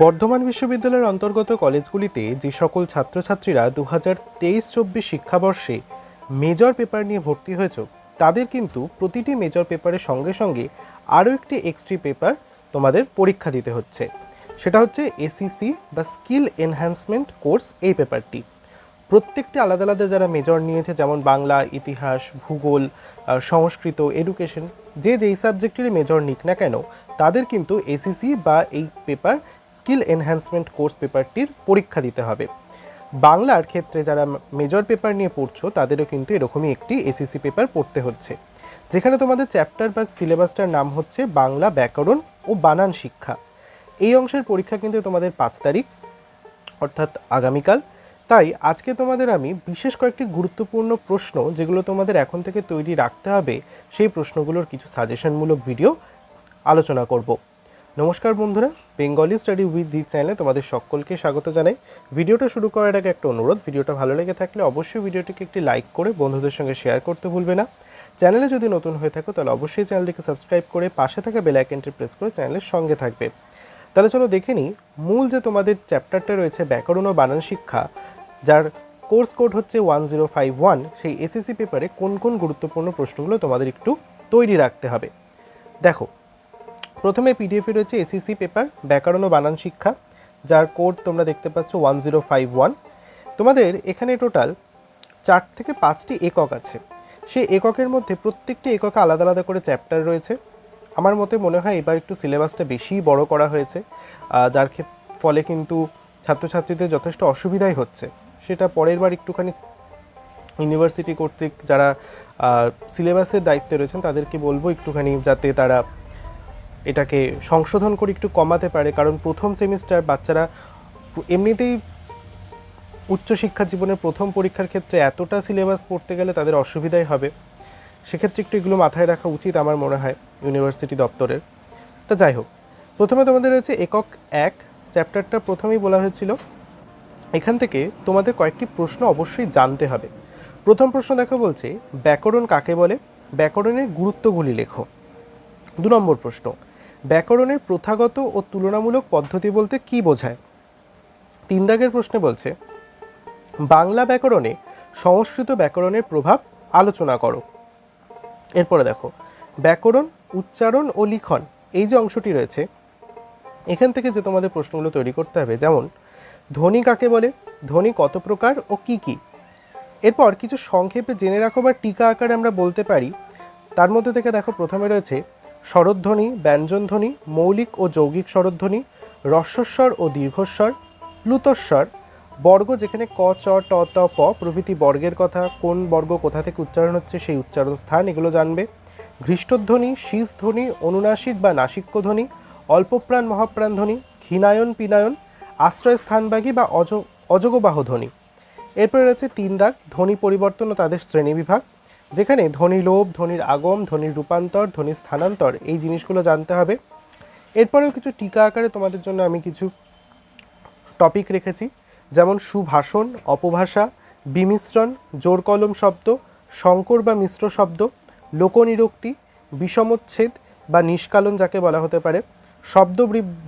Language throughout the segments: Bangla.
বর্ধমান বিশ্ববিদ্যালয়ের অন্তর্গত কলেজগুলিতে যে সকল ছাত্রছাত্রীরা দু হাজার তেইশ চব্বিশ শিক্ষাবর্ষে মেজর পেপার নিয়ে ভর্তি হয়েছ, তাদের কিন্তু প্রতিটি মেজর পেপারের সঙ্গে সঙ্গে আরও একটি এক্সট্রি পেপার তোমাদের পরীক্ষা দিতে হচ্ছে। সেটা হচ্ছে এসিসি বা স্কিল এনহ্যান্সমেন্ট কোর্স এই পেপারটি। প্রত্যেকটি আলাদা আলাদা যারা মেজর নিয়েছে, যেমন বাংলা, ইতিহাস, ভূগোল সংস্কৃত এডুকেশন যে যেই সাবজেক্টেরই মেজর নিক না কেন, তাদের কিন্তু এসিসি বা এই পেপার স্কিল এনহ্যান্সমেন্ট কোর্স পেপারটির পরীক্ষা দিতে হবে। বাংলার ক্ষেত্রে যারা মেজর পেপার নিয়ে পড়ছো, তাদেরও কিন্তু এরকমই একটি এসিসি পেপার পড়তে হচ্ছে। যেখানে তোমাদের চ্যাপ্টার বা সিলেবাসটার নাম হচ্ছে বাংলা ব্যাকরণ ও বানান শিক্ষা। এই অংশের পরীক্ষা কিন্তু তোমাদের পাঁচ তারিখ, অর্থাৎ আগামীকাল। তাই আজকে তোমাদের আমি বিশেষ কয়েকটি গুরুত্বপূর্ণ প্রশ্ন, যেগুলো তোমাদের এখন থেকে তৈরি রাখতে হবে, সেই প্রশ্নগুলোর কিছু সাজেশনমূলক ভিডিও আলোচনা করব। নমস্কার বন্ধুরা বেঙ্গলি স্টাডি উইথ জি চ্যানেলে তোমাদের সকলকে স্বাগত জানাই। ভিডিওটা শুরু করার আগে একটা অনুরোধ, ভিডিওটা ভালো লেগে থাকলে অবশ্যই ভিডিওটিকে একটি লাইক করে বন্ধুদের সঙ্গে শেয়ার করতে ভুলবে না। চ্যানেলে যদি নতুন হয়ে থাকো, তাহলে অবশ্যই চ্যানেলটিকে সাবস্ক্রাইব করে পাশে থাকা বেল আইকনটি প্রেস করে চ্যানেলের সঙ্গে থাকবে। তাহলে চলো দেখে নিই, মূল যে তোমাদের চ্যাপ্টারটা রয়েছে, ব্যাকরণ ও বানান শিক্ষা, যার কোর্স কোড হচ্ছে ওয়ান জিরো ফাইভ ওয়ান সেই এসএসসি পেপারে কোন কোন গুরুত্বপূর্ণ প্রশ্নগুলো তোমাদের একটু তৈরি রাখতে হবে। দেখো প্রথমে পিডিএফে রয়েছে এসিসি পেপার ব্যাকরণ ও বানান শিক্ষা, যার কোড তোমরা দেখতে পাচ্ছ ওয়ান জিরো ফাইভ ওয়ান তোমাদের এখানে টোটাল চার থেকে পাঁচটি একক আছে। সেই এককের মধ্যে প্রত্যেকটি এককে আলাদা আলাদা করে চ্যাপ্টার রয়েছে। আমার মতে মনে হয় এবার একটু সিলেবাসটা বেশিই বড় করা হয়েছে যার ফলে কিন্তু ছাত্রছাত্রীদের যথেষ্ট অসুবিধাই হচ্ছে। সেটা পরের বার একটুখানি ইউনিভার্সিটি কর্তৃক যারা সিলেবাসের দায়িত্বে রয়েছেন তাদেরকে বলব একটুখানি যাতে তারা এটাকে সংশোধন করে একটু কমাতে পারে, কারণ প্রথম সেমিস্টার বাচ্চারা এমনিতেই উচ্চশিক্ষা জীবনের প্রথম পরীক্ষার ক্ষেত্রে এতটা সিলেবাস পড়তে গেলে তাদের অসুবিধাই হবে। সেক্ষেত্রে একটু এগুলো মাথায় রাখা উচিত আমার মনে হয় ইউনিভার্সিটি দপ্তরের। তা যাই হোক, প্রথমে তোমাদের রয়েছে একক এক, চ্যাপ্টারটা প্রথমেই বলা হয়েছিল। এখান থেকে তোমাদের কয়েকটি প্রশ্ন অবশ্যই জানতে হবে। প্রথম প্রশ্ন দেখো বলছে, ব্যাকরণ কাকে বলে? ব্যাকরণের গুরুত্বগুলি লেখো। দু নম্বর প্রশ্ন ব্যাকরণের প্রথাগত ও তুলনামূলক পদ্ধতি বলতে কি বোঝায়? তিন দাগের প্রশ্নে বলছে, বাংলা ব্যাকরণে সংস্কৃত ব্যাকরণের প্রভাব আলোচনা করো। এরপরে দেখো, ব্যাকরণ, উচ্চারণ ও লিখন, এই যে অংশটি রয়েছে, এখান থেকে যে তোমাদের প্রশ্নগুলো তৈরি করতে হবে, যেমন, ধ্বনি কাকে বলে, ধ্বনি কত প্রকার ও কি কি? এরপর কিছু সংক্ষেপে জেনে রাখো বা টিকা আকারে আমরা বলতে পারি। তার মধ্যে থেকে দেখো, প্রথমে রয়েছে স্বরধ্বনি ব্যঞ্জনধ্বনি, মৌলিক ও যৌগিক স্বরধ্বনি রস্বস্বর ও দীর্ঘস্বর প্লুতস্বর বর্গ যেখানে ক, চ, ট, ত, প প্রভৃতি বর্গের কথা, কোন বর্গ কোথা থেকে উচ্চারণ হচ্ছে সেই উচ্চারণ স্থান এগুলো জানবে। ঘৃষ্টধ্বনি শীষধ্বনি অনুনাসিক বা নাসিক্য ধ্বনি অল্পপ্রাণ মহাপ্রাণ ধ্বনি পিনায়ন আশ্রয় স্থানবাগী বা অজ অজগবাহ ধ্বনি এরপরে রয়েছে তিন দাগ, ধ্বনি পরিবর্তন ও তাদের শ্রেণীবিভাগ যেখানে ধ্বনি লোভ, ধ্বনির আগম, ধ্বনির রূপান্তর, ধ্বনির স্থানান্তর, এই জিনিসগুলো জানতে হবে। এরপরেও কিছু টিকা আকারে তোমাদের জন্য আমি কিছু টপিক রেখেছি। যেমন সুভাষণ, অপভাষা, বিমিশ্রণ জোর কলম শব্দ সংকর বা মিশ্র শব্দ, লোকনিরক্তি, বিষমচ্ছেদ বা নিষ্কালন যাকে বলা হতে পারে, শব্দ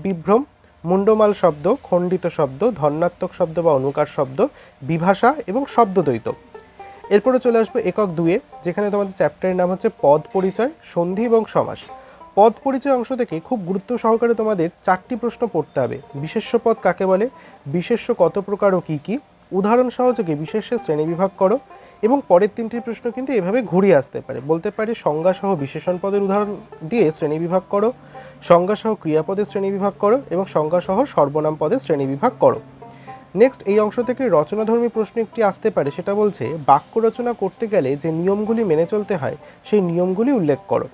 বিভ্রম মুন্ডমাল শব্দ, খণ্ডিত শব্দ ধন্যাত্মক শব্দ বা অনুকার শব্দ, বিভাষা এবং শব্দদ্বৈত। এরপরে চলে আসবে একক দুয়ে যেখানে তোমাদের চ্যাপ্টারের নাম হচ্ছে পদ পরিচয়, সন্ধি এবং সমাস। পদ পরিচয় অংশ থেকে খুব গুরুত্ব সহকারে তোমাদের চারটি প্রশ্ন পড়তে হবে। বিশেষ্য পদ কাকে বলে? বিশেষ্য কত প্রকার ও কী কী? উদাহরণ সহযোগে বিশেষ্যের শ্রেণীবিভাগ করো এবং পরের তিনটি প্রশ্ন কিন্তু এভাবে ঘুরিয়ে আসতে পারে। বলতে পারে সংজ্ঞাসহ বিশেষণ পদের উদাহরণ দিয়ে শ্রেণীবিভাগ করো, সংজ্ঞাসহ ক্রিয়াপদের শ্রেণীবিভাগ করো এবং সংজ্ঞাসহ সর্বনাম পদের শ্রেণীবিভাগ করো। নেক্সট এই অংশ থেকে রচনাধর্মী প্রশ্ন একটি আসতে পারে। সেটা বলছে, বাক্য রচনা করতে গেলে যে নিয়মগুলি মেনে চলতে হয়, সেই নিয়মগুলি উল্লেখ করো।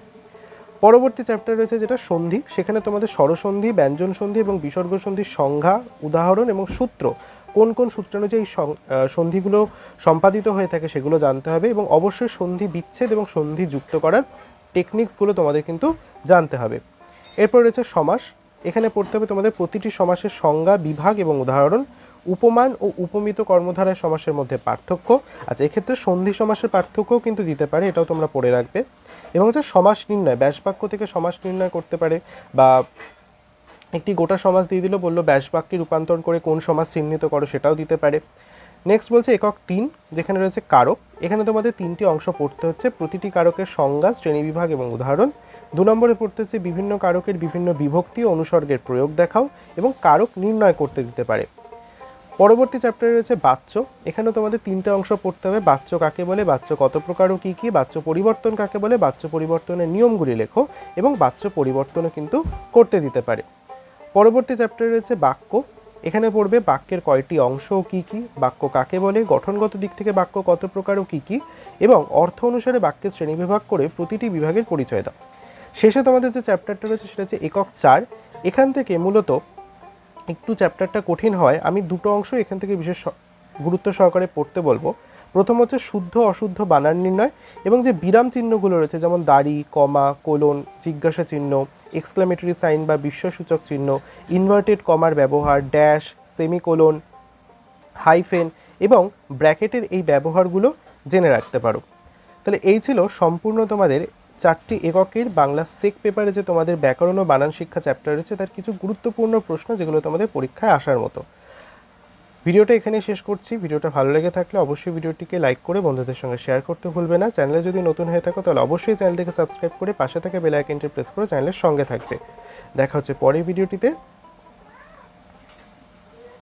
পরবর্তী চ্যাপ্টার রয়েছে যেটা সন্ধি। সেখানে তোমাদের স্বরসন্ধি ব্যঞ্জন সন্ধি এবং বিসর্গ সন্ধির সংজ্ঞা, উদাহরণ এবং সূত্র। কোন কোন সূত্রানুযায়ী সং- সন্ধিগুলো সম্পাদিত হয়ে থাকে সেগুলো জানতে হবে এবং অবশ্যই সন্ধি বিচ্ছেদ এবং সন্ধি যুক্ত করার টেকনিক্সগুলো তোমাদের কিন্তু জানতে হবে। এরপর রয়েছে সমাস। এখানে পড়তে হবে তোমাদের প্রতিটি সমাসের সংজ্ঞা, বিভাগ এবং উদাহরণ। উপমান ও উপমিত কর্মধারায় সমাসের মধ্যে পার্থক্য। আচ্ছা এক্ষেত্রে সন্ধি সমাসের পার্থক্যও কিন্তু দিতে পারে, এটাও তোমরা পড়ে রাখবে। এবং হচ্ছে সমাস নির্ণয়, ব্যাসবাক্য থেকে সমাস নির্ণয় করতে পারে বা একটি গোটা সমাজ দিয়ে দিল, বলল ব্যাস বাক্যে রূপান্তর করে কোন সমাজ চিহ্নিত করো সেটাও দিতে পারে। নেক্সট বলছে একক তিন, যেখানে রয়েছে কারক। এখানে তোমাদের তিনটি অংশ পড়তে হচ্ছে, প্রতিটি কারকের সংজ্ঞা, শ্রেণীবিভাগ এবং উদাহরণ। দু নম্বরে পড়তে হচ্ছে বিভিন্ন কারকের বিভিন্ন বিভক্তি অনুসর্গের প্রয়োগ দেখাও এবং কারক নির্ণয় করতে দিতে পারে। পরবর্তী চ্যাপ্টারে রয়েছে বাচ্চ এখানে তোমাদের তিনটে অংশ পড়তে হবে। বাচ্চ কাকে বলে বাচ্চ কত প্রকার ও কী কী বাচ্চ পরিবর্তন কাকে বলে বাচ্চ পরিবর্তনের নিয়মগুলি লেখো এবং বাচ্চ পরিবর্তনও কিন্তু করতে দিতে পারে। পরবর্তী চ্যাপ্টারে রয়েছে বাক্য। এখানে পড়বে বাক্যের কয়টি অংশ ও কী কী, বাক্য কাকে বলে, গঠনগত দিক থেকে বাক্য কত প্রকার ও কী কী, এবং অর্থ অনুসারে বাক্যের শ্রেণীবিভাগ করে প্রতিটি বিভাগের পরিচয় দাও। শেষে তোমাদের যে চ্যাপ্টারটা রয়েছে সেটা হচ্ছে একক চার। এখান থেকে মূলত একটু চ্যাপ্টারটা কঠিন হয়, আমি দুটো অংশ এখান থেকে বিশেষ গুরুত্ব সহকারে পড়তে বলব। প্রথম হচ্ছে শুদ্ধ অশুদ্ধ বানান নির্ণয় এবং যে বিরাম চিহ্নগুলো রয়েছে, যেমন দাড়ি, কমা, কোলন, জিজ্ঞাসা চিহ্ন এক্সক্লামেটরি সাইন বা বিস্ময়সূচক চিহ্ন ইনভার্টেড কমার ব্যবহার ড্যাশ সেমিকোলন হাইফেন এবং ব্র্যাকেটের এই ব্যবহারগুলো জেনে রাখতে পারো। তাহলে এই ছিল সম্পূর্ণ তোমাদের চারটি এককের বাংলা সেক পেপারে যে তোমাদের ব্যাকরণ ও বানান শিক্ষা চ্যাপ্টার রয়েছে, তার কিছু গুরুত্বপূর্ণ প্রশ্ন যেগুলো তোমাদের পরীক্ষায় আসার মতো। ভিডিওটা এখানে শেষ করছি। ভিডিওটা ভালো লেগে থাকলে অবশ্যই ভিডিওটিকে লাইক করে বন্ধুদের সঙ্গে শেয়ার করতে ভুলবে না। চ্যানেলে যদি নতুন হয়ে থাকো, তাহলে অবশ্যই চ্যানেলটিকে সাবস্ক্রাইব করে পাশে থাকা বেল আইকনটি প্রেস করে চ্যানেলের সঙ্গে থাকবে। দেখা হচ্ছে পরের ভিডিওটিতে।